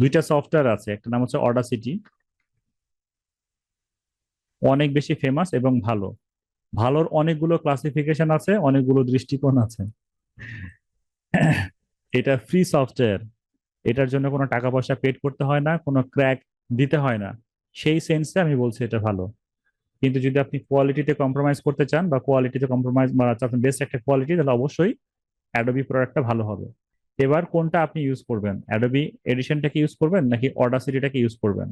দুইটা সফটওয়্যার আছে, একটা নাম হচ্ছে অডাসিটি অনেক বেশি ফেমাস এবং ভালো। ভালোর অনেকগুলো ক্লাসিফিকেশন আছে, অনেকগুলো দৃষ্টিকোণ আছে। এটা ফ্রি সফটওয়্যার এটার জন্য কোনো টাকা পয়সা পেড করতে হয় না, কোনো ক্র্যাক দিতে হয় না। সেই সেন্সে আমি বলছি এটা ভালো। কিন্তু যদি আপনি কোয়ালিটিতে কম্প্রোমাইজ করতে চান বা কোয়ালিটিতে কম্প্রোমাইজ বেস্ট একটা কোয়ালিটি তাহলে অবশ্যই অ্যাডোবি প্রোডাক্টটা ভালো হবে। এবার কোনটা আপনি ইউজ করবেন? অ্যাডোবি এডিশনটাকে ইউজ করবেন নাকি অডাসিটিটাকে ইউজ করবেন?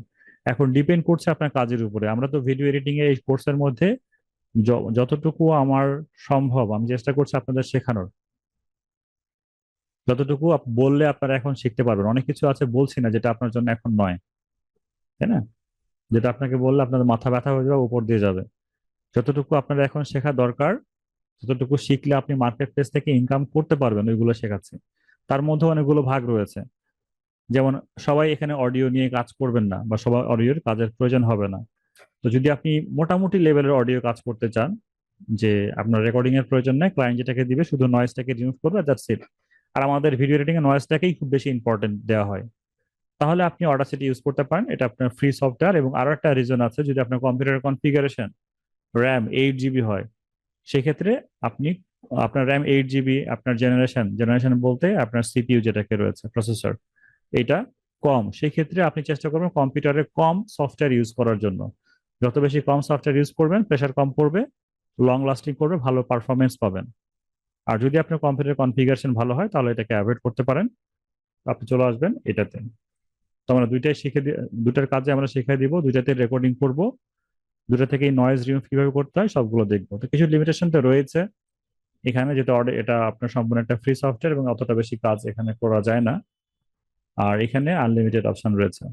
এখন ডিপেন্ড করছে আপনার কাজের উপরে। আমরা তো ভিডিও এডিটিং এর এই কোর্সের মধ্যে যতটুকু আমার সম্ভব, আমি চেষ্টা করছি আপনাদের শেখানোর। যতটুকু বললে আপনারা এখন শিখতে পারবেন। অনেক কিছু আছে বলছি না যেটা আপনার জন্য এখন নয়। তাই না? যেটা আপনাকে বললে আপনাদের মাথা ব্যথা হয়ে যাবে, উপর দিয়ে যাবে। যতটুকু আপনার এখন শেখা দরকার যতটুকু শিখলে আপনি মার্কেট প্লেস থেকে ইনকাম করতে পারবেন, ওইগুলো শেখাচ্ছি। তার মধ্যে অনেকগুলো ভাগ রয়েছে। যেমন, সবাই এখানে অডিও নিয়ে কাজ করবেন না বা সবাই অডিওর কাজের প্রয়োজন হবে না। তো যদি আপনি মোটামুটি লেভেলের অডিও কাজ করতে চান, যে আপনার রেকর্ডিং এর প্রয়োজন নেই ক্লায়েন্ট যেটাকে দিবে শুধু নয়েজটাকে রিমুভ করবে দ্যাটস ইট আর আমাদের ভিডিও এডিটিং এর নয়েজটাকেই খুব বেশি ইম্পর্টেন্ট দেওয়া হয়। তাহলে আপনি অডাসিটি ইউজ করতে পারেন, এটা আপনার ফ্রি সফটওয়্যার এবং আরও একটা রিজন আছে, যদি আপনার computer configuration RAM eight GB হয়, সেক্ষেত্রে আপনি আপনার র্যাম এইট জিবি আপনার জেনারেশন জেনারেশন বলতে আপনার সিপিইউ যেটাকে রয়েছে প্রসেসর এটা কম। সেই ক্ষেত্রে আপনি চেষ্টা করবেন কম্পিউটারে কম সফটওয়্যার ইউজ করার জন্য। যত বেশি কম সফটওয়্যার ইউজ করবেন প্রেশার কম পড়বে লং লাস্টিং করবে, ভালো পারফরমেন্স পাবেন। আর যদি আপনার কম্পিউটার কনফিগারেশন ভালো হয়, তাহলে এটাকে অ্যাভয়েড করতে পারেন। আপনি চলে আসবেন এটাতে। তো আমরা দুইটাই শিখে দুটার কাজে আমরা শিখিয়ে দিব, দুইটাতে রেকর্ডিং করব দুটা থেকে নয়েজ রিমুভ কীভাবে করতে হয়, সবগুলো দেখব। তো কিছু লিমিটেশন তো রয়েছে। এখানে যেটা অর্ডার এটা আপনার সম্পূর্ণ একটা ফ্রি সফটওয়্যার এবং অতটা বেশি কাজ এখানে করা যায় না। আর এখানে আনলিমিটেড অপশন রয়েছে।